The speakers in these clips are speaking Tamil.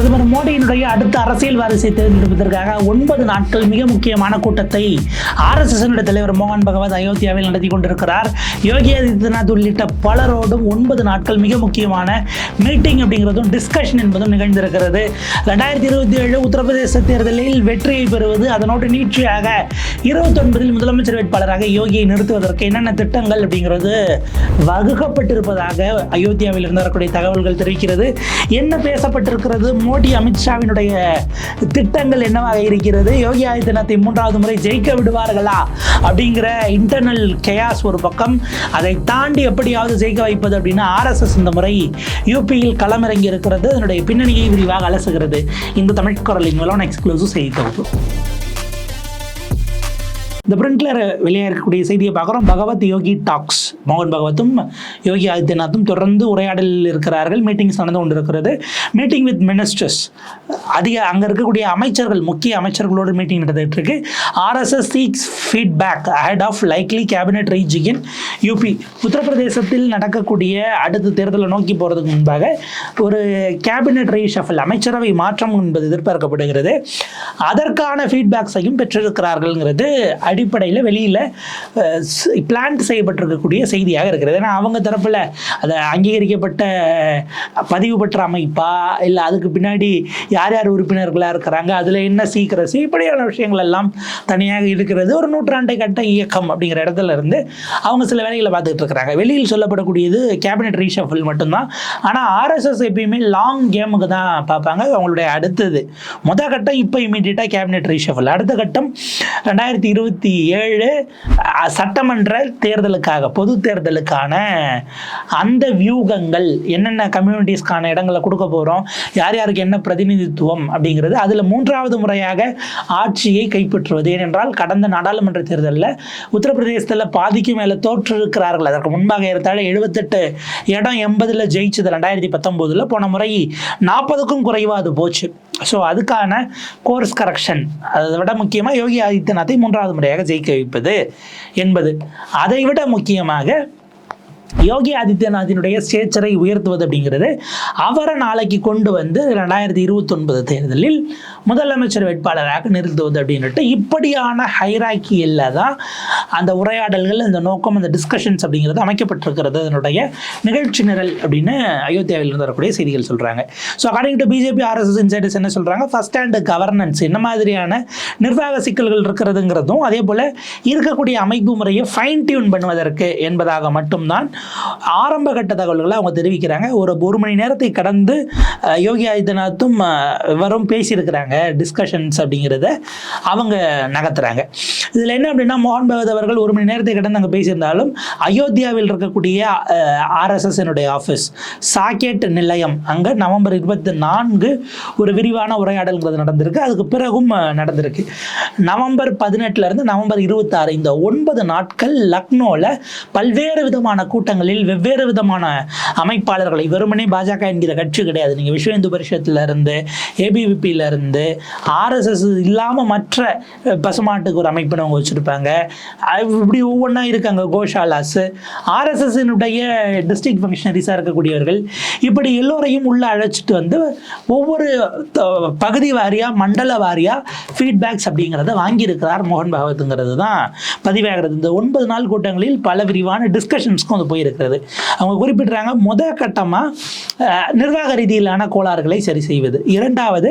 பிரதமர் மோடியினுடைய அடுத்த அரசியல் வாரிசை தேர்ந்தெடுப்பதற்காக ஒன்பது நாட்கள் மிக முக்கியமான கூட்டத்தை ஆர்எஸ்எஸ் தலைவர் மோகன் பகவத் அயோத்தியாவில் நடத்தி கொண்டிருக்கிறார். யோகி ஆதித்யநாத் உள்ளிட்ட பலரோடும் ஒன்பது நாட்கள் மிக முக்கியமான மீட்டிங் அப்படிங்கிறதும் டிஸ்கஷன் என்பதும் நிகழ்ந்திருக்கிறது. ரெண்டாயிரத்தி இருபத்தி ஏழு உத்தரப்பிரதேச தேர்தலில் வெற்றியை பெறுவது அதனோடு நீட்சியாக இருபத்தொன்பதில் முதலமைச்சர் வேட்பாளராக யோகியை நிறுத்துவதற்கு என்னென்ன திட்டங்கள் அப்படிங்கிறது வகுக்கப்பட்டிருப்பதாக அயோத்தியாவில் இருந்து வரக்கூடிய தகவல்கள் தெரிவிக்கிறது. என்ன பேசப்பட்டிருக்கிறது? மோடி அமித்ஷாவினுடைய திட்டங்கள் என்னவாக இருக்கிறது? யோகி ஆதித்யநாத்தை மூன்றாவது முறை ஜெயிக்க விடுவார்களா? அப்படிங்கிற இன்டர்னல் கெயாஸ் ஒரு பக்கம். அதை தாண்டி எப்படியாவது ஜெயிக்க வைப்பது அப்படின்னா ஆர்எஸ்எஸ் இந்த முறை யூபியில் களமிறங்கி இருக்கிறது. அதனுடைய பின்னணியை விரிவாக அலசுகிறது. இந்த தமிழ் குரலின் மூலம் எக்ஸ்க்ளூசிவ் செய்தி தொகுப்பு. இந்த பிரிண்டில் வெளியே இருக்கக்கூடிய செய்தியை பார்க்குறோம். பகவத் யோகி டாக்ஸ் மோகன் பகவத்தும் யோகி ஆதித்யநாத்தும் தொடர்ந்து உரையாடலில் இருக்கிறார்கள். மீட்டிங்ஸ் நடந்து கொண்டிருக்கிறது. மீட்டிங் வித் மினிஸ்டர்ஸ் அதிக அங்கே இருக்கக்கூடிய அமைச்சர்கள் முக்கிய அமைச்சர்களோடு மீட்டிங் நடந்துகிட்டு இருக்கு RSS seeks feedback ahead of likely cabinet reaching in UP உத்தரப்பிரதேசத்தில் நடக்கக்கூடிய அடுத்த தேர்தலை நோக்கி போகிறதுக்கு முன்பாக ஒரு கேபினெட் ரீஷஃபல் அமைச்சரவை மாற்றம் என்பது எதிர்பார்க்கப்படுகிறது. அதற்கான ஃபீட்பேக்ஸையும் பெற்றிருக்கிறார்கள்ங்கிறது அடிப்படையில் வெளியில் பிளான்ட் செய்யப்பட்டிருக்கக்கூடிய செய்தியாக இருக்கிறது. ஏன்னா அவங்க தரப்பில் அதை அங்கீகரிக்கப்பட்ட பதிவு பெற்ற அமைப்பா? இல்லை அதுக்கு பின்னாடி யார் யார் உறுப்பினர்களாக இருக்கிறாங்க? அதில் என்ன சீக்கிரசி இப்படியான விஷயங்கள் எல்லாம் தனியாக இருக்கிறது. ஒரு நூற்றாண்டை கட்ட இயக்கம் அப்படிங்கிற இடத்துல இருந்து அவங்க சில வேலைகளை பார்த்துக்கிட்டு இருக்கிறாங்க. வெளியில் சொல்லப்படக்கூடியது கேபினட் ரீஷஃபில் மட்டும்தான். ஆனால் ஆர்எஸ்எஸ் எப்பயுமே லாங் கேமுக்கு தான் பார்ப்பாங்க. அவங்களுடைய அடுத்தது. முதல் கட்டம் இப்போ இமீடியட்டாக கேபினெட் ரீஷஃபில் அடுத்த கட்டம் ரெண்டாயிரத்தி இருபத்தி ஏழு சட்டமன்ற தேர்தலுக்காக பொது தேர்தலுக்கான அந்த வியூகங்கள் என்னென்ன கம்யூனிட்டிஸ்க்கான இடங்களை கொடுக்க போகிறோம் யார் யாருக்கு என்ன பிரதிநிதித்துவம் அப்படிங்கிறது அதில் மூன்றாவது முறையாக ஆட்சியை கைப்பற்றுவது. ஏனென்றால் கடந்த நாடாளுமன்ற தேர்தலில் உத்தரப்பிரதேசத்தில் பாதிக்கு மேலே தோற்றிருக்கிறார்கள். அதற்கு முன்பாக இருந்தாலும் எழுபத்தெட்டு இடம் எண்பதில் ஜெயிச்சது. ரெண்டாயிரத்தி பத்தொம்போதில் போன முறை நாற்பதுக்கும் குறைவாக அது போச்சு. ஸோ அதுக்கான கோர்ஸ் கரெக்ஷன் அதை விட முக்கியமாக யோகி ஆதித்யநாத்தை மூன்றாவது முறையாக ஜெயிக்க வைப்பது என்பது. அதை விட முக்கியமாக யோகி ஆதித்யநாத்தினுடைய ஸ்டேச்சரை உயர்த்துவது அப்படிங்கிறது அவரை நாளைக்கு கொண்டு வந்து ரெண்டாயிரத்தி இருபத்தொன்பது தேர்தலில் முதலமைச்சர் வேட்பாளராக நிறுத்துவது அப்படின்னுட்டு இப்படியான ஹைராக்கியில் தான் அந்த உரையாடல்கள் அந்த நோக்கம் அந்த டிஸ்கஷன்ஸ் அப்படிங்கிறது அமைக்கப்பட்டிருக்கிறது. அதனுடைய நிகழ்ச்சி நிரல் அப்படின்னு அயோத்தியாவில் இருந்து வரக்கூடிய செய்திகள் சொல்கிறாங்க so according to BJP RSS insiders என்ன சொல்கிறாங்க ஃபர்ஸ்ட் ஹேண்ட் கவர்னன்ஸ் என்ன மாதிரியான நிர்வாக சிக்கல்கள் இருக்கிறதுங்கிறதும் அதே போல் இருக்கக்கூடிய அமைப்பு முறையை ஃபைன் டியூன் பண்ணுவதற்கு என்பதாக மட்டும்தான் ஆரம்ப கட்ட தகவல்களை அவங்க தெரிவிக்கிறாங்க. ஒரு ஒரு மணி நேரத்தை கடந்து யோகி ஆதித்யநாத்தும் இவரும் பேசியிருக்கிறாங்க. டிஸ்கஷன்ஸ் அப்படிங்கிறத அவங்க நகர்த்துறாங்க. இதில் என்ன அப்படின்னா மோகன் பகவத் அவர்கள் ஒரு மணி நேரத்தை கடந்து அங்கே பேசியிருந்தாலும் அயோத்தியாவில் இருக்கக்கூடிய ஆர்எஸ்எஸ்னுடைய ஆஃபீஸ் சாக்கெட் நிலையம் அங்கே நவம்பர் இருபத்தி நான்கு ஒரு விரிவான உரையாடல்ங்கிறது நடந்திருக்கு. அதுக்கு பிறகும் நடந்திருக்கு. நவம்பர் பதினெட்டுல இருந்து நவம்பர் இருபத்தாறு இந்த ஒன்பது நாட்கள் லக்னோவில் பல்வேறு விதமான கூட்டங்களில் வெவ்வேறு விதமான அமைப்பாளர்களை வெறுமனே பாஜக என்கிற கட்சி கிடையாது. நீங்கள் விஸ்வ இந்து பரிஷத்துல இருந்து ஏபிவிபியில ஆர்எஸ்எஸ் இல்லாமல் மற்ற பசுமாட்டுக்கு ஒரு அமைப்புன்னு அவங்க வச்சுருப்பாங்க இப்படி ஒவ்வொன்றா இருக்காங்க கோஷாலாஸ். ஆர்எஸ்எஸ்னுடைய டிஸ்ட்ரிக்ட் ஃபங்க்ஷனரிஸாக இருக்கக்கூடியவர்கள். இப்படி எல்லோரையும் உள்ளே அழைச்சிட்டு வந்து ஒவ்வொரு பகுதி வாரியாக மண்டல வாரியாக ஃபீட்பேக்ஸ் அப்படிங்கிறத வாங்கியிருக்கிறார் மோகன் பகவத்துங்கிறது தான் பதிவாகிறது. இந்த ஒன்பது நாள் கூட்டங்களில் பல விரிவான டிஸ்கஷன்ஸ்க்கும் அது போயிருக்கிறது. அவங்க குறிப்பிட்றாங்க முத கட்டமாக நிர்வாக ரீதியிலான கோளாறுகளை சரி செய்வது. இரண்டாவது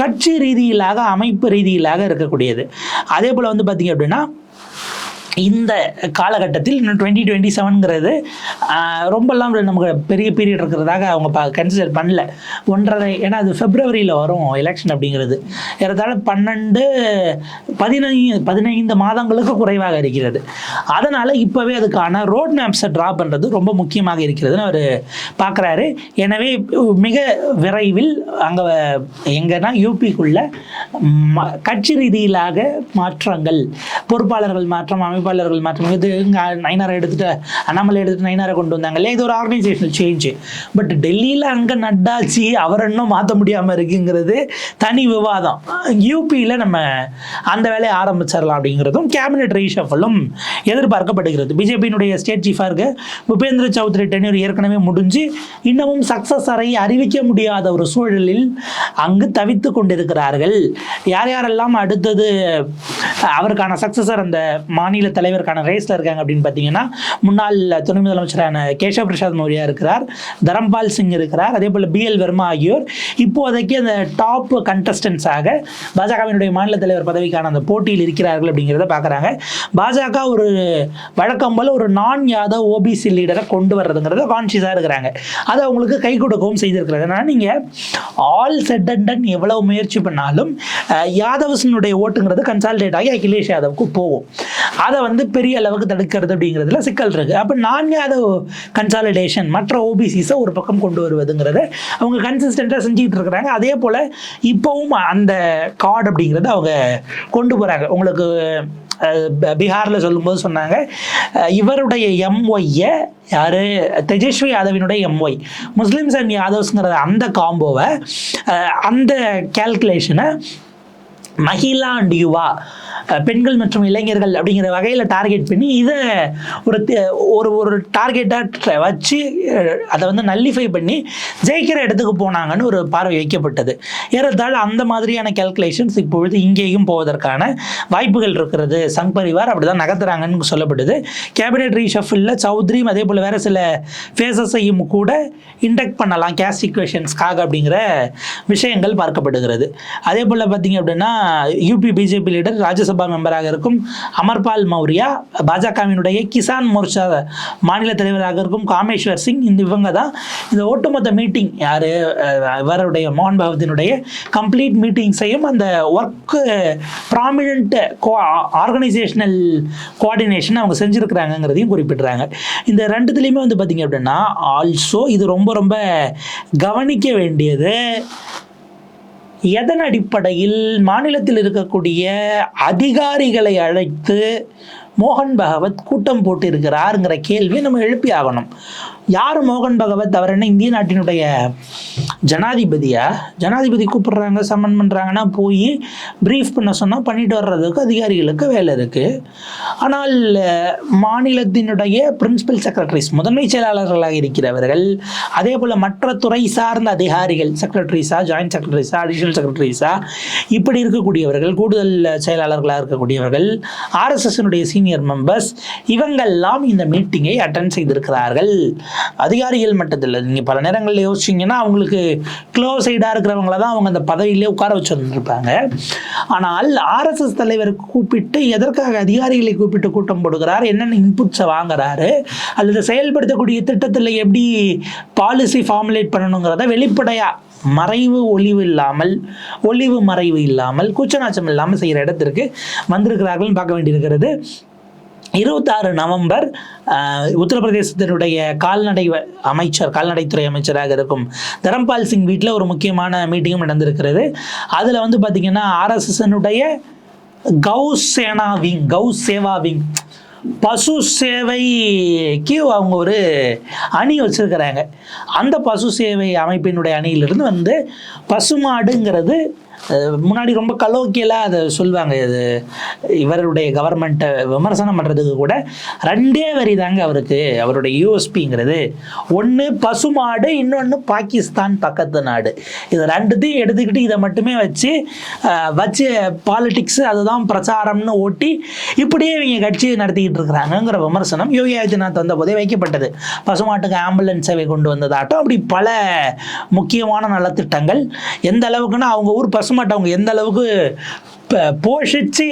கட்சி ரீதியிலாக அமைப்பு ரீதியிலாக இருக்கக்கூடியது. அதே போல் வந்து பார்த்தீங்க அப்படின்னா இந்த காலகட்டத்தில் இன்னும் டுவெண்ட்டி டுவெண்ட்டி செவனுங்கிறது ரொம்பலாம் நமக்கு பெரிய பீரியட் இருக்கிறதாக அவங்க ப கன்சிடர் பண்ணல. ஒன்றரை ஏன்னா அது ஃபெப்ரவரியில் வரும் எலெக்ஷன் அப்படிங்கிறது. ஏறத்தாழ பன்னெண்டு பதினைந்து பதினைந்து மாதங்களுக்கு குறைவாக இருக்கிறது. அதனால் இப்போவே அதுக்கான ரோட் மேப்ஸை ட்ரா பண்ணுறது ரொம்ப முக்கியமாக இருக்கிறதுன்னு அவர் பார்க்குறாரு எனவே மிக விரைவில் அங்கே எங்கன்னா யூபிக்குள்ள கட்சி ரீதியிலாக மாற்றங்கள் பொறுப்பாளர்கள் மாற்றம் அமைப்பாளர்கள் மாற்றம் இது நைனாரை எடுத்துட்டு அண்ணாமலை எடுத்துட்டு நைனாரை கொண்டு வந்தாங்க இல்லையா? இது ஒரு ஆர்கனைசேஷனல் சேஞ்சு பட் டெல்லியில் அங்கே நட்டாச்சு அவர் இன்னும் மாற்ற முடியாமல் இருக்குங்கிறது தனி விவாதம். யூபியில் நம்ம அந்த வேலையை ஆரம்பிச்சிடலாம் அப்படிங்கிறதும் கேபினெட் ரீஷஃபலும் எதிர்பார்க்கப்படுகிறது. பிஜேபியினுடைய ஸ்டேட் சீஃபாக இருக்க உபேந்திர சௌத்ரி டென்யூர் ஏற்கனவே முடிஞ்சு இன்னமும் சக்சஸரை அறிவிக்க முடியாத ஒரு சூழலில் அங்கு தவித்து கொண்டிருக்கிறார்கள். யார் யாரெல்லாம் அடுத்தது அவருக்கான சக்சஸர் அந்த மாநில தலைவருக்கான ரேஸில் இருக்காங்க அப்படின்னு பார்த்தீங்கன்னா முன்னாள் துணை முதலமைச்சரான கேசவ பிரசாத் மௌரியா இருக்கிறார் தரம்பால் சிங் இருக்கிறார் அதே போல் பிஎல் வர்மா ஆகியோர். இப்போதைக்கு அந்த டாப் கண்டஸ்டன்ஸாக பாஜகவினுடைய மாநில தலைவர் பதவிக்கான அந்த போட்டியில் இருக்கிறார்கள் அப்படிங்கிறத பார்க்குறாங்க. பாஜக ஒரு வழக்கம் போல் ஒரு நான் யாதவ் ஓபிசி லீடரை கொண்டு வர்றதுங்கிறத கான்சியஸாக இருக்கிறாங்க. அது அவங்களுக்கு கை கொடுக்கவும் செய்திருக்கிறது. அதனால் நீங்கள் ஆல் செட் அண்ட் டன் எவ்வளவு முயற்சி பண்ணாலும் யாதவ்ஸினுடைய ஓட்டுங்கிறது கன்சால்டேட் ஆகி அகிலேஷ் யாதவுக்கு போகும். அதை வந்து பெரிய அளவுக்கு தடுக்கிறது அப்படிங்கிறதுல சிக்கல் இருக்குது அப்போ நான் யாதவ் கன்சாலிடேஷன் மற்ற ஓபிசிஸை ஒரு பக்கம் கொண்டு வருவதுங்கிறத அவங்க கன்சிஸ்டண்ட்டாக செஞ்சுக்கிட்டு இருக்கிறாங்க. அதே போல் இப்போவும் அந்த கார்டு அப்படிங்கிறத அவங்க கொண்டு போகிறாங்க உங்களுக்கு பீகாரில் சொல்லும்போது சொன்னாங்க. இவருடைய எம்ஒய்யை யார்? தேஜஸ்வி யாதவினுடைய எம்ஒய் முஸ்லிம்ஸ் அண்ட் யாதவ்ஸுங்கிற அந்த காம்போவை அந்த கேல்குலேஷனை மஹிலா அண்ட் யுவா பெண்கள் மற்றும் இளைஞர்கள் அப்படிங்கிற வகையில் டார்கெட் பண்ணி இதை ஒரு ஒரு ஒரு டார்கெட்டாக வச்சு அதை வந்து நல்லிஃபை பண்ணி ஜெயிக்கிற இடத்துக்கு போனாங்கன்னு ஒரு பார்வை வைக்கப்பட்டது. ஏறத்தாழ அந்த மாதிரியான கேல்குலேஷன்ஸ் இப்பொழுது இங்கேயும் போவதற்கான வாய்ப்புகள் இருக்கிறது. சங் பரிவார் அப்படி தான் நகர்த்துறாங்கன்னு சொல்லப்படுது. கேபினெட் ரீஷஃபில் சௌத்ரியும் அதே போல் வேறு சில ஃபேஸஸையும் கூட இண்டக்ட் பண்ணலாம். கேஸ்ட் இக்குவேஷன்ஸ்க்காக அப்படிங்கிற விஷயங்கள் பார்க்கப்படுகிறது. அதே போல் பார்த்தீங்க அப்படின்னா யூபி பிஜேபி லீடர் ராஜ்யசபா மெம்பராக இருக்கும். அமர்பால் மௌரியா பாஜகவினுடைய கிசான் மோர்ச்சா மாநில தலைவராக இருக்கும் காமேஸ்வர் சிங். இந்த இவங்க தான் இந்த ஒட்டுமொத்த மீட்டிங் யார் இவருடைய மோகன் பகவத்தினுடைய கம்ப்ளீட் மீட்டிங்ஸையும் அந்த work prominent co organisational coordination அவங்க செஞ்சுருக்கிறாங்கங்கிறதையும் குறிப்பிட்றாங்க. இந்த ரெண்டுத்துலேயுமே வந்து பார்த்திங்க அப்படின்னா ஆல்சோ இது ரொம்ப ரொம்ப கவனிக்க வேண்டியது எதன் அடிப்படையில் மாநிலத்தில் இருக்கக்கூடிய அதிகாரிகளை அழைத்து மோகன் பகவத் கூட்டம் போட்டிருக்கிறாருங்கிற கேள்வியை நம்ம எழுப்பி ஆகணும் யார் மோகன் பகவத்? அவர் என்ன இந்திய நாட்டினுடைய ஜனாதிபதியா? ஜனாதிபதி கூப்பிடுறாங்க சம்மன் பண்ணுறாங்கன்னா போய் ப்ரீஃப் பண்ண சொன்னால் பண்ணிட்டு வர்றதுக்கு அதிகாரிகளுக்கு வேலை இருக்குது ஆனால் மாநிலத்தினுடைய பிரின்சிபல் செக்ரட்டரிஸ் முதன்மை செயலாளர்களாக இருக்கிறவர்கள் அதே போல் மற்ற துறை சார்ந்த அதிகாரிகள் செக்ரட்டரிஸா ஜாயின்ட் செக்ரட்டரிஸா அடிஷனல் செக்ரட்டரிஸா இப்படி இருக்கக்கூடியவர்கள் கூடுதல் செயலாளர்களாக இருக்கக்கூடியவர்கள் ஆர்எஸ்எஸ்னுடைய சீனியர் மெம்பர்ஸ் இவங்கெல்லாம் இந்த மீட்டிங்கை அட்டன் செய்திருக்கிறார்கள். அதிகாரிகள் மட்டத்தில் நீங்கள் பல நேரங்களில் யோசிச்சிங்கன்னா அவங்களுக்கு க்ளோஸ் சைடாக இருக்கிறவங்கள தான் அவங்க அந்த பதவியிலே உட்கார வச்சுருந்துருப்பாங்க. ஆனால் ஆர்எஸ்எஸ் தலைவர் கூப்பிட்டு எதற்காக அதிகாரிகளை கூப்பிட்டு கூட்டம் போடுகிறார் என்னென்ன இன்புட்ஸை வாங்குறாரு அல்லது செயல்படுத்தக்கூடிய திட்டத்தில் எப்படி பாலிசி ஃபார்முலேட் பண்ணணுங்கிறத வெளிப்படையாக மறைவு ஒளிவு இல்லாமல் ஒளிவு மறைவு இல்லாமல் கூச்சநாச்சம் இல்லாமல் செய்கிற இடத்திற்கு வந்திருக்கிறார்கள்னு பார்க்க வேண்டியிருக்கிறது. இருபத்தாறு நவம்பர் உத்தரப்பிரதேசத்தினுடைய கால்நடை வ- அமைச்சர் கால்நடைத்துறை அமைச்சராக இருக்கும் தரம்பால் சிங் வீட்டில் ஒரு முக்கியமான மீட்டிங்கும் நடந்திருக்கிறது. அதில் வந்து பார்த்திங்கன்னா ஆர்எஸ்எஸ்னுடைய கௌ சேனா விங் கௌ சேவா விங் பசு சேவைக்கு அவங்க ஒரு அணி வச்சுருக்கிறாங்க. அந்த பசு சேவை அமைப்பினுடைய அணியிலிருந்து வந்து பசுமாடுங்கிறது முன்னாடி ரொம்ப கலோக்கியலாக அதை சொல்லுவாங்க. இது இவருடைய கவர்மெண்ட்டை விமர்சனம் பண்ணுறதுக்கு கூட ரெண்டே வரி தாங்க அவருக்கு. அவருடைய யூஎஸ்பிங்கிறது ஒன்று பசுமாடு இன்னொன்று பாகிஸ்தான் பக்கத்து நாடு. இது ரெண்டுத்தையும் எடுத்துக்கிட்டு இதை மட்டுமே வச்சு வச்சு பாலிடிக்ஸ் அதுதான் பிரச்சாரம்னு ஓட்டி இப்படியே இவங்க கட்சியை நடத்திக்கிட்டு இருக்கிறாங்கங்கிற விமர்சனம் யோகி ஆதித்யநாத் வந்த போதே வைக்கப்பட்டது பசுமாட்டுக்கு ஆம்புலன்ஸ் சேவை கொண்டு வந்ததாட்டம். அப்படி பல முக்கியமான நலத்திட்டங்கள். எந்த அளவுக்குன்னா அவங்க ஊர் பசு பசுமாட்டை அவங்க எந்த அளவுக்கு போஷிச்சு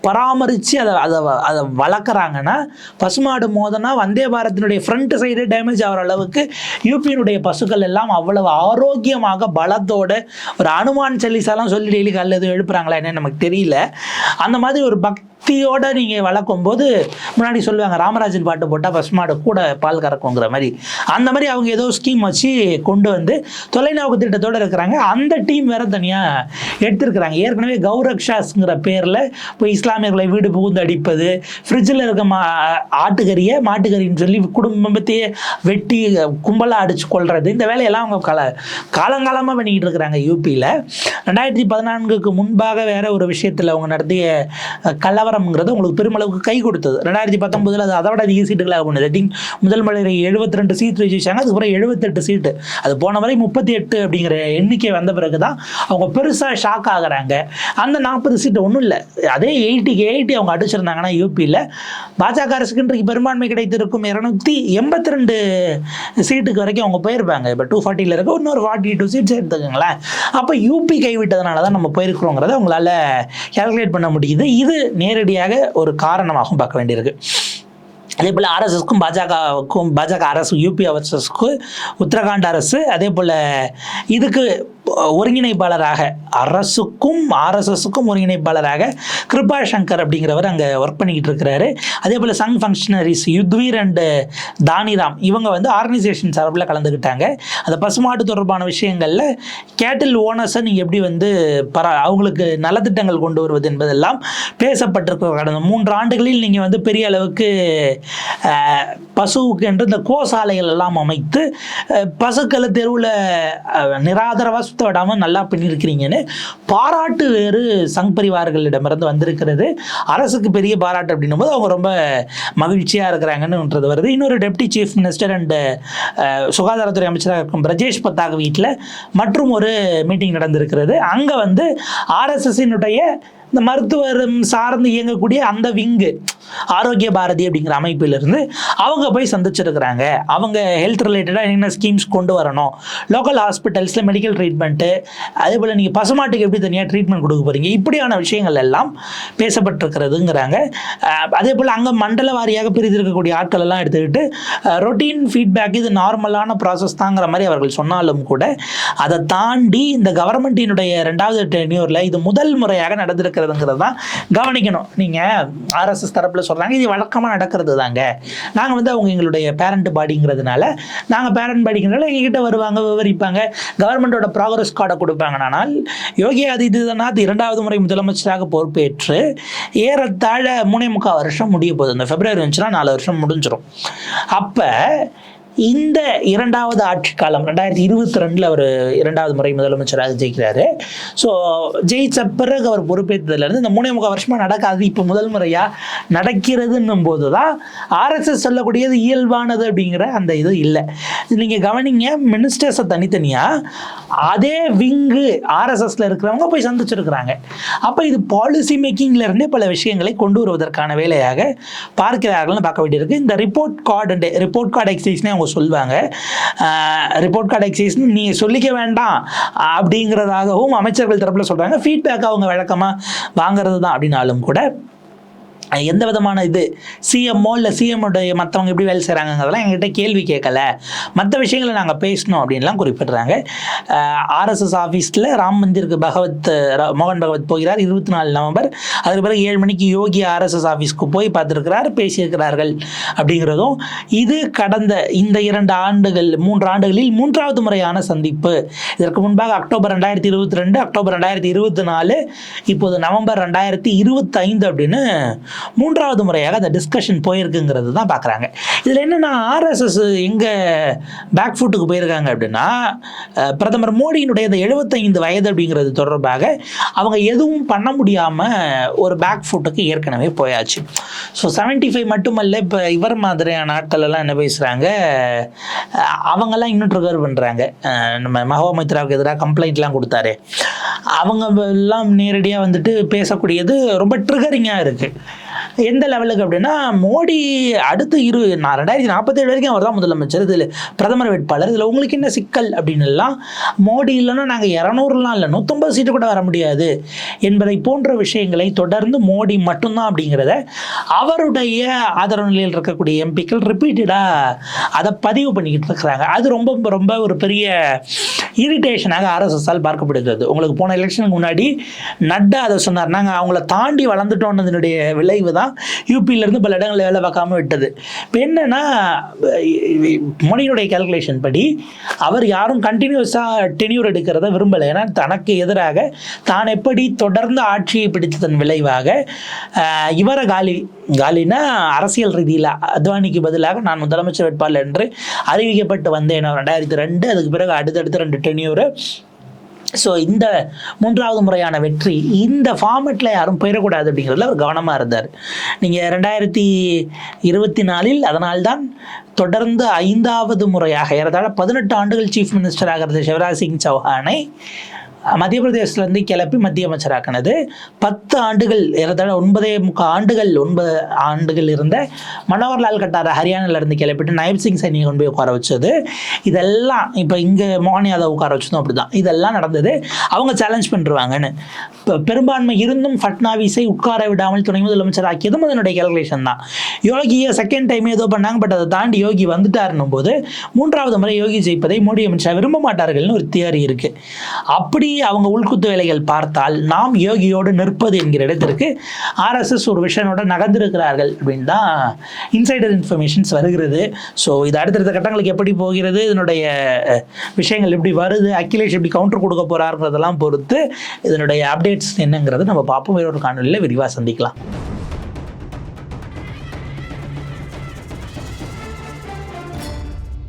பராமரித்து அதை அதை வ- அதை வளர்க்குறாங்கன்னா பசுமாடு மோதனா வந்தே பாரத்தினுடைய ஃப்ரண்ட் சைடு டேமேஜ் ஆகிற அளவுக்கு யூபியினுடைய பசுக்கள் எல்லாம் அவ்வளவு ஆரோக்கியமாக பலத்தோட ஒரு அனுமான் சல்லிசாலாம் சொல்லி டெய்லி காலையில் எதுவும் எழுப்புறாங்களா என்னன்னு நமக்கு தெரியல. அந்த மாதிரி ஒரு பக் பக்தியோட நீங்கள் வளர்க்கும் போது முன்னாடி சொல்லுவாங்க ராமராஜன் பாட்டு போட்டால் பசுமாடு கூட பால் கறக்குங்கிற மாதிரி. அந்த மாதிரி அவங்க ஏதோ ஸ்கீம் வச்சு கொண்டு வந்து தொலைநோக்கு திட்டத்தோடு இருக்கிறாங்க. அந்த டீம் வேற தனியாக எடுத்திருக்கிறாங்க. ஏற்கனவே கௌரக்ஷாஸ்ங்கிற பேரில் இப்போ இஸ்லாமியர்களை வீடு புகுந்து அடிப்பது ஃப்ரிட்ஜில் இருக்க மா ஆட்டுக்கறியை மாட்டுக்கறின்னு சொல்லி குடும்பத்தையே வெட்டி கும்பலாக அடிச்சு கொள்வது இந்த வேலையெல்லாம் அவங்க கால காலங்காலமாக பண்ணிக்கிட்டு இருக்கிறாங்க யூபியில் ரெண்டாயிரத்தி பதினான்குக்கு முன்பாக வேற ஒரு விஷயத்தில் அவங்க நடத்திய கலவர கலவரம்ங்கிறது உங்களுக்கு பெருமளவுக்கு கை கொடுத்தது. ரெண்டாயிரத்தி பத்தொன்பதில் அது அதை விட அதிக சீட்டுகளாக பண்ணுது ஐ திங்க் முதல் மலை எழுபத்தி ரெண்டு சீட் வச்சுச்சாங்க அதுக்கப்புறம் எழுபத்தெட்டு சீட்டு. அது போன வரை முப்பத்தி எட்டு அப்படிங்கிற எண்ணிக்கை வந்த பிறகு தான் அவங்க பெருசாக ஷாக் ஆகுறாங்க. அந்த நாற்பது சீட்டு ஒன்றும் இல்லை. அதே எயிட்டிக்கு எயிட்டி அவங்க அடிச்சிருந்தாங்கன்னா யூபியில் பாஜக அரசுக்கு இன்றைக்கு பெரும்பான்மை கிடைத்திருக்கும் இரநூத்தி எண்பத்தி ரெண்டு சீட்டுக்கு வரைக்கும் அவங்க போயிருப்பாங்க. இப்போ டூ ஃபார்ட்டியில் இருக்க இன்னொரு ஃபார்ட்டி டூ சீட்ஸ் எடுத்துக்கோங்களேன். அப்போ யூபி கைவிட்டதுனால தான் நம்ம போயிருக்கிறோங்கிறத உங்களால் கேல்குலேட் பண்ண முடியுது. இது நேரடியாக ஒரு காரணமாகவும் பார்க்க வேண்டியிருக்கு. அதே போல் ஆர்எஸ்எஸ்க்கும் பாஜகவுக்கும் பாஜக அரசு யூபி அரசுக்கு உத்தரகாண்ட் அரசு அதே போல் இதுக்கு ஒருங்கிணைப்பாளராக அரசுக்கும் ஆர்எஸ்எஸ்க்கும் ஒருங்கிணைப்பாளராக கிருபா சங்கர் அப்படிங்கிறவர் அங்கே ஒர்க் பண்ணிக்கிட்டு இருக்கிறாரு. அதே போல் சங் ஃபங்க்ஷனரிஸ் யுத்வீர் அண்டு தானிராம் இவங்க வந்து ஆர்கனைசேஷன் சார்பில் கலந்துக்கிட்டாங்க. அந்த பசுமாட்டு தொடர்பான விஷயங்களில் கேட்டில் ஓனர்ஸை நீங்கள் எப்படி வந்து பரா அவங்களுக்கு நலத்திட்டங்கள் கொண்டு வருவது என்பதெல்லாம் பேசப்பட்டிருக்க கடந்த மூன்று ஆண்டுகளில் நீங்கள் வந்து பெரிய அளவுக்கு பசுவுக்கு என்று இந்த கோசாலைகள் எல்லாம் அமைத்து பசுக்களை தெருவில் நிராதரவாக சுத்த விடாமல் நல்லா பண்ணியிருக்கிறீங்கன்னு பாராட்டு வேறு சங் பரிவார்களிடமிருந்து வந்திருக்கிறது. அரசுக்கு பெரிய பாராட்டு அப்படின்னும் போது அவங்க ரொம்ப மகிழ்ச்சியாக இருக்கிறாங்கன்னுன்றது வருது. இன்னொரு டெப்டி சீஃப் மினிஸ்டர் அண்டு சுகாதாரத்துறை அமைச்சராக இருக்கும் பிரஜேஷ் பத்தாக் வீட்டில் மற்றும் ஒரு மீட்டிங் நடந்திருக்கிறது. அங்கே வந்து ஆர்எஸ்எஸ்ஸினுடைய இந்த மருத்துவரும் சார்ந்து இயங்கக்கூடிய அந்த விங்கு ஆரோக்கிய பாரதி அப்படிங்கிற அமைப்பிலிருந்து அவங்க போய் சந்திச்சிருக்கிறாங்க. அவங்க ஹெல்த் ரிலேட்டடாக என்னென்ன ஸ்கீம்ஸ் கொண்டு வரணும்? லோக்கல் ஹாஸ்பிட்டல்ஸில் மெடிக்கல் ட்ரீட்மெண்ட்டு அதே போல் நீங்கள் பசுமாட்டுக்கு எப்படி தனியாக ட்ரீட்மெண்ட் கொடுக்க போகிறீங்க இப்படியான விஷயங்கள் எல்லாம் பேசப்பட்டிருக்கிறதுங்கிறாங்க. அதே போல் அங்கே மண்டல வாரியாக பிரிந்திருக்கக்கூடிய ஆட்கள் எல்லாம் எடுத்துக்கிட்டு ரொட்டீன் ஃபீட்பேக் இது நார்மலான ப்ராசஸ் தாங்கிற மாதிரி அவர்கள் சொன்னாலும் கூட அதை தாண்டி இந்த கவர்மெண்ட்டினுடைய ரெண்டாவது டென்யூரில் இது முதல் முறையாக நடந்திருக்கிறதுங்கிறது தான் கவனிக்கணும் நீங்கள் ஆர்எஸ்எஸ் தரப்பில் சொல்கிறாங்க இது வழக்கமாக நடக்கிறது தாங்க நாங்கள் வந்து அவங்க எங்களுடைய பேரண்ட் பாடிங்கிறதுனால நாங்கள் பேரண்ட் பாடிங்கிறதுனால எங்ககிட்ட வருவாங்க விவரிப்பாங்க. கவர்மெண்டோட ப்ராக்ரஸ் கார்டை கொடுப்பாங்க. ஆனால் யோகி ஆதித்யநாத் இரண்டாவது முறை முதலமைச்சராக பொறுப்பேற்று ஏறத்தாழ மூணே முக்கால் வருஷம் முடிய போகுது. இந்த பிப்ரவரி வந்துச்சுன்னா நாலு வருஷம் முடிஞ்சிடும் அப்போ இந்த இரண்டாவது ஆட்சி காலம் ரெண்டாயிரத்தி இருபத்தி ரெண்டில் அவர் இரண்டாவது முறை முதலமைச்சராக ஜெயிக்கிறாரு. ஸோ ஜெயிச்ச பிறகு அவர் பொறுப்பேற்றதுலேருந்து இந்த மூணே முக்கால் வருஷமாக நடக்காது இப்போ முதல் முறையாக நடக்கிறதுன்னும் போது தான் ஆர்எஸ்எஸ் சொல்லக்கூடியது இயல்பானது அப்படிங்கிற அந்த இது இல்லை. நீங்கள் கவனிங்க மினிஸ்டர்ஸை தனித்தனியாக அதே விங்கு ஆர்எஸ்எஸ்ல இருக்கிறவங்க போய் சந்திச்சிருக்கிறாங்க. அப்போ இது பாலிசி மேக்கிங்ல இருந்தே பல விஷயங்களை கொண்டு வருவதற்கான வேலையாக பார்க்கிறார்கள்னு பார்க்க வேண்டியிருக்கு. இந்த ரிப்போர்ட் கார்டு ரிப்போர்ட் கார்டு எக்ஸசைஸ்னே அவங்க சொல்லுவாங்க. ரிப்போர்ட் கார்டு எக்ஸசைஸ்னு நீங்கள் சொல்லிக்க வேண்டாம் அப்படிங்கிறதாகவும் அமைச்சர்கள் தரப்பில் சொல்கிறாங்க ஃபீட்பேக் அவங்க வழக்கமாக வாங்குறது தான் அப்படின்னாலும் கூட எந்த விதமான இது சிஎம்ஓ இல்லை சிஎம்முடைய மற்றவங்க எப்படி வேலை செய்கிறாங்கிறதெல்லாம் எங்ககிட்ட கேள்வி கேட்கல. மற்ற விஷயங்களை நாங்கள் பேசணும் அப்படின்லாம் குறிப்பிட்றாங்க. ஆர்எஸ்எஸ் ஆஃபீஸில் ராம் மந்திருக்கு பகவத் மோகன் பகவத் போகிறார் இருபத்தி நாலு நவம்பர். அதுக்கு பிறகு ஏழு மணிக்கு யோகி ஆர்எஸ்எஸ் ஆஃபீஸ்க்கு போய் பார்த்துருக்கிறார் பேசியிருக்கிறார்கள் அப்படிங்கிறதும் இது கடந்த இந்த இரண்டு ஆண்டுகள் மூன்று ஆண்டுகளில் மூன்றாவது முறையான சந்திப்பு. இதற்கு முன்பாக அக்டோபர் ரெண்டாயிரத்தி இருபத்தி ரெண்டு அக்டோபர் ரெண்டாயிரத்தி இருபத்தி நாலு இப்போது நவம்பர் ரெண்டாயிரத்தி இருபத்தைந்து அப்படின்னு மூன்றாவது முறையாக அந்த டிஸ்கஷன் போயிருக்குங்கிறது தான் பார்க்குறாங்க. இதில் என்னென்னா ஆர்எஸ்எஸ் எங்கே பேக் ஃபுட்டுக்கு போயிருக்காங்க அப்படின்னா பிரதமர் மோடியினுடைய இந்த எழுபத்தைந்து வயது அப்படிங்கிறது தொடர்பாக அவங்க எதுவும் பண்ண முடியாமல் ஒரு பேக் ஃபுட்டுக்கு ஏற்கனவே போயாச்சு. ஸோ 75 ஃபைவ் மட்டுமல்ல இப்போ இவர் மாதிரியான ஆட்கள் எல்லாம் என்ன பேசுகிறாங்க அவங்கெல்லாம் இன்னும் ட்ரிகர் பண்ணுறாங்க நம்ம மகோ மித்ராவுக்கு எதிராக கம்ப்ளைண்ட்லாம் கொடுத்தாரு. அவங்க எல்லாம் நேரடியாக வந்துட்டு பேசக்கூடியது ரொம்ப ட்ரிகரிங்காக இருக்குது எந்த லெவலுக்கு அப்படின்னா மோடி அடுத்து இரு நான் ரெண்டாயிரத்தி நாற்பத்தேழு வரைக்கும் அவர் தான் முதலமைச்சர். இதில் பிரதமர் வேட்பாளர் இதில் உங்களுக்கு என்ன சிக்கல் அப்படின்னுலாம் மோடி இல்லைன்னா நாங்கள் இரநூறுலாம் இல்லை நூற்றம்பது சீட்டு கூட வர முடியாது. என்பதை போன்ற விஷயங்களை தொடர்ந்து மோடி மட்டும்தான் அப்படிங்கிறத அவருடைய ஆதரவு நிலையில் இருக்கக்கூடிய எம்பிக்கள் ரிப்பீட்டடாக அதை பதிவு பண்ணிக்கிட்டு இருக்கிறாங்க. அது ரொம்ப ரொம்ப ஒரு பெரிய இரிட்டேஷனாக ஆர்எஸ்எஸ்ஆல் பார்க்கப்படுகிறது. உங்களுக்கு போன எலெக்ஷனுக்கு முன்னாடி நட்டா அதை சொன்னார். நாங்கள் அவங்கள தாண்டி வளர்ந்துட்டோன்னதனுடைய விளைவு தான் யூபியிலேருந்து பல இடங்களில் வேலை பார்க்காம விட்டது. இப்போ என்னன்னா மோடியினுடைய கேல்குலேஷன் படி அவர் யாரும் கண்டினியூஸாக டெனியூர் எடுக்கிறத விரும்பலை. ஏன்னா தனக்கு எதிராக தான் எப்படி தொடர்ந்து ஆட்சியை பிடித்ததன் விளைவாக இவரை காலி காலினா அரசியல் ரீதியில் அத்வானிக்கு பதிலாக நான் முதலமைச்சர் வேட்பாளர் என்று அறிவிக்கப்பட்டு வந்தேன். ரெண்டாயிரத்தி ரெண்டு அதுக்கு பிறகு அடுத்தடுத்து ரெண்டு டெனியூரை ஸோ இந்த மூன்றாவது முறையான வெற்றி இந்த ஃபார்மெட்டில் யாரும் போயிடக்கூடாது அப்படிங்கிறதுல அவர் கவனமாக இருந்தார். நீங்கள் ரெண்டாயிரத்தி இருபத்தி நாலில் அதனால்தான் தொடர்ந்து ஐந்தாவது முறையாக ஏறத்தாழ பதினெட்டு ஆண்டுகள் சீஃப் மினிஸ்டர் ஆகிறது சிவராஜ் சிங் சௌஹானை மத்திய பிரதேசத்துலேருந்து கிளப்பி மத்திய அமைச்சராக்கினது. பத்து ஆண்டுகள் ஏறத்தாழ ஒன்பதே முக்கால் ஆண்டுகள் ஒன்பது ஆண்டுகள் இருந்த மனோகர்லால் கட்டாரை ஹரியானாவிலேருந்து கிளப்பிட்டு நயப் சிங் சைனியை கொண்டு போய் உட்கார வச்சது. இதெல்லாம் இப்போ இங்கே மோகன் யாதவ் உட்கார வச்சதும் அப்படி தான் இதெல்லாம் நடந்தது. அவங்க சேலஞ்ச் பண்ணிருவாங்கன்னு. இப்போ பெரும்பான்மை இருந்தும் ஃபட்னாவிஸை உட்கார விடாமல் துணை முதலமைச்சர் ஆக்கியதும் அதனுடைய கேல்குலேஷன் தான். யோகியை செகண்ட் டைம் ஏதோ பண்ணாங்க பட் அதை தாண்டி யோகி வந்துட்டாருன்னும் போது மூன்றாவது முறை யோகி ஜெயிப்பதை மோடி அமித்ஷா விரும்ப மாட்டார்கள்னு ஒரு தியரி இருக்குது அப்படி அவங்க உள்குத்து வேலைகள் பார்த்தால் நாம் யோகியோடு நிற்பது என்கிற இடத்திற்கு ஆர்எஸ்எஸ் ஒரு விஷயனோட நகர்ந்திருக்கிறார்கள் அப்படின்னு தான் இன்சைடர் இன்ஃபர்மேஷன்ஸ் வருகிறது. ஸோ இது அடுத்தடுத்த கட்டங்களுக்கு எப்படி போகிறது? இதனுடைய விஷயங்கள் எப்படி வருது? அகிலேஷ் எப்படி கவுண்டர் கொடுக்க போகிறாருங்கிறதெல்லாம் பொறுத்து இதனுடைய அப்டேட்ஸ் என்னங்கிறத நம்ம பார்ப்போம். வேறொரு காணொலியில் விரிவாக சந்திக்கலாம்.